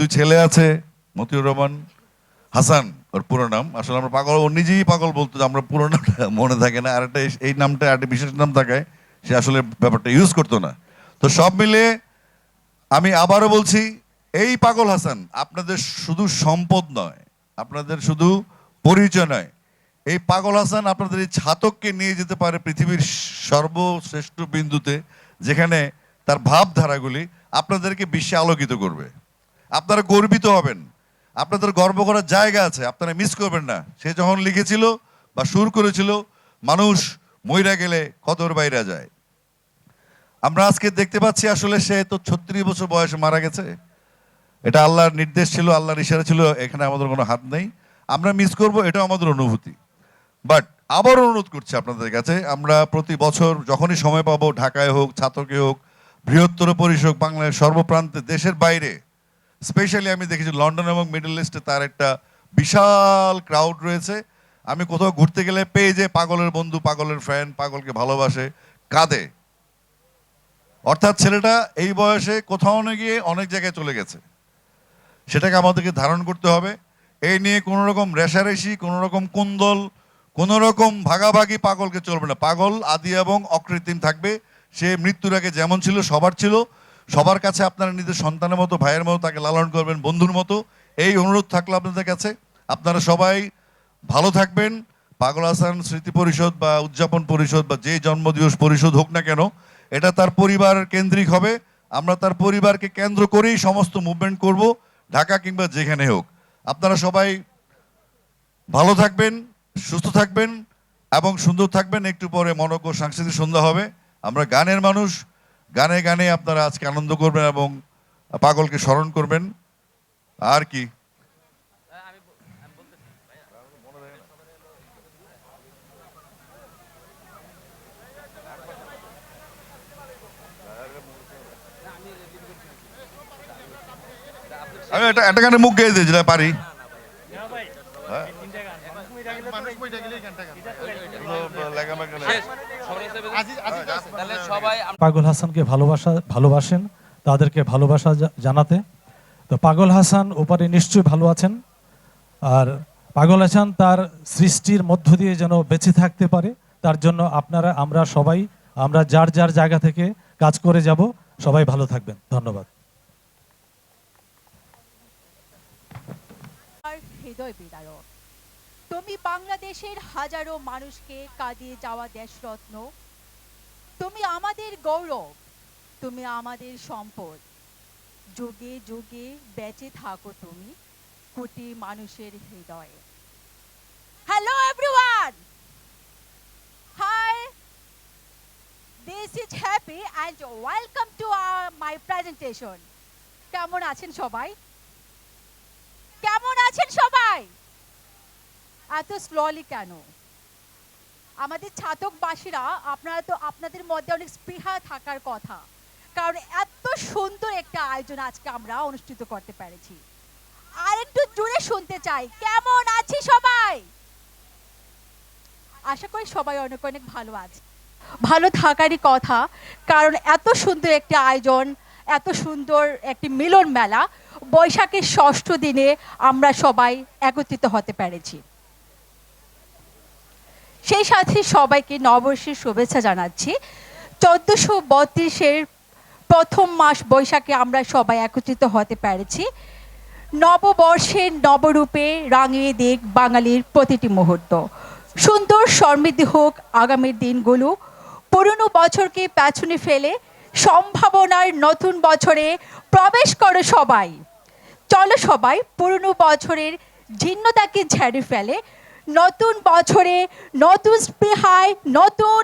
দুই ছেলে আছে, মতিউর রহমান, হাসান, ওর পুরো নাম। আসলে আমরা পাগল, ও নিজেই পাগল বলতো আমরা পুরো নামটা মনে থাকে না। আর একটা এই- এই নামটা একটা বিশেষ নাম থাকায় সে আসলে ব্যাপারটা ইউজ করতো না। তো সব মিলে আমি আবারও বলছি, এই পাগল হাসান আপনাদের শুধু সম্পদ নয়, আপনাদের শুধু পরিচয় নয়। এই পাগল হাসান আপনাদের এই ছাতককে নিয়ে যেতে পারে পৃথিবীর সর্বশ্রেষ্ঠ বিন্দুতে, যেখানে তার ভাবধারাগুলি আপনাদেরকে বিশ্বে আলোকিত করবে। আপনারা গর্বিত হবেন। আপনাদের গর্ব করার জায়গা আছে, আপনারা মিস করবেন না। সে যখন লিখেছিল বা সুর করেছিল, মানুষ মইরা গেলে কদর বাইরা যায়। আমরা আজকে দেখতে পাচ্ছি আসলে সে তো ছত্রিশ বছর বয়সে মারা গেছে। এটা আল্লাহর নির্দেশ ছিল, আল্লাহর ইশারা ছিল, এখানে আমাদের কোনো হাত নেই। আমরা মিস করব, এটাও আমাদের অনুভূতি। বাট আবার অনুরোধ করছি আপনাদের কাছে, আমরা প্রতি বছর যখনই সময় পাবো, ঢাকায় হোক ছাত্রকে হোক, বৃহত্তর পরিষদ বাংলার সর্বপ্রান্তে দেশের বাইরে স্পেশালি আমি দেখেছি লন্ডন এবং মিডল ইস্টে তার একটা বিশাল ক্রাউড রয়েছে। আমি কোথাও ঘুরতে গেলে পেয়ে যে পাগলের বন্ধু, পাগলের ফ্রেন্ড পাগলকে ভালোবাসে, কাঁদে। অর্থাৎ ছেলেটা এই বয়সে কোথাও না গিয়ে অনেক জায়গায় চলে গেছে। সেটাকে আমাদেরকে ধারণ করতে হবে। এই নিয়ে কোনো রকম রেশারেশি কোনো রকম কুন্দল কোনো রকম ভাগাভাগি পাগলকে চলবে না। পাগল, আদি এবং অকৃত্রিম থাকবে। সে মৃত্যুর আগে যেমন ছিল, সবার ছিল। সবার কাছে আপনারা নিজের সন্তানের মতো, ভাইয়ের মতো তাকে লালন করবেন, বন্ধুর মতো। এই অনুরোধ থাকল আপনাদের কাছে। আপনারা সবাই ভালো থাকবেন। পাগল হাসান স্মৃতি পরিষদ বা উদযাপন পরিষদ বা যে জন্মদিবস পরিষদ হোক না কেন, এটা তার পরিবার কেন্দ্রিক হবে। আমরা তার পরিবারকে কেন্দ্র করেই সমস্ত মুভমেন্ট করব, ঢাকা কিংবা যেখানে হোক। আপনারা সবাই ভালো থাকবেন, সুস্থ থাকবেন এবং সুন্দর থাকবেন। একটু পরে মনজ্ঞ সাংস্কৃতিক সন্ধ্যা হবে। আমরা গানের মানুষ গানে গানে আপনারা আজকে আনন্দ করবেন এবং পাগলকে স্মরণ করবেন। আর কি? আমি একটা একটা গানে মুখ গেয়ে দিই যেটা পারি তাহলে সবাই পাগল হাসানকে ভালোবাসা ভালোবাসেন, তাদেরকে ভালোবাসা জানাতে। তো পাগল হাসান ওপারে নিশ্চয়ই ভালো আছেন। আর পাগল হাসান তার সৃষ্টির মধ্য দিয়ে যেন বেঁচে থাকতে পারে, তার জন্য আপনারা, আমরা সবাই, আমরা যার যার জায়গা থেকে কাজ করে যাব, সবাই ভালো থাকবেন। ধন্যবাদ। হৃদয় তুমি বাংলাদেশের হাজারো মানুষকে কাঁদিয়ে যাওয়া দেশরত্ন। তুমি আমাদের গৌরব, তুমি আমাদের সম্পদ। যুগে যুগে বেঁচে থাকো তুমি কোটি মানুষের হৃদয়ে। Hello everyone hi this is Happy and welcome to my presentation কেমন আছেন সবাই? কেমন আছেন সবাই? এত স্লোলি কেন? আমাদের ছাতকবাসীরা, আপনারা তো আপনাদের মধ্যে অনেক স্পৃহা থাকার কথা। কারণ এত সুন্দর একটা আয়োজন আজকে আমরা অনুষ্ঠিত করতে পেরেছি। আর একটু জুড়ে শুনতে চাই। কেমন আছি সবাই? আশা করি সবাই অনেক অনেক ভালো আছে। ভালো থাকারই কথা। কারণ এত সুন্দর একটি আয়োজন, এত সুন্দর একটি মিলন মেলা বৈশাখের ষষ্ঠ দিনে আমরা সবাই একত্রিত হতে পেরেছি। সেই সাথে সবাইকে নববর্ষের শুভেচ্ছা জানাচ্ছি। চোদ্দোশো বত্রিশের প্রথম মাস বৈশাখে আমরা সবাই একত্রিত হতে পেরেছি। নববর্ষের নবরূপে রাঙিয়ে দিক বাঙালির প্রতিটি মুহূর্ত। সুন্দর সমৃদ্ধি হোক আগামীর দিনগুলো। পুরনো বছরকে পেছনে ফেলে সম্ভাবনার নতুন বছরে প্রবেশ করো সবাই। চলো সবাই পুরনো বছরের জীর্ণতাকে ঝেড়ে ফেলে নতুন বছরে নতুন স্পৃহায় নতুন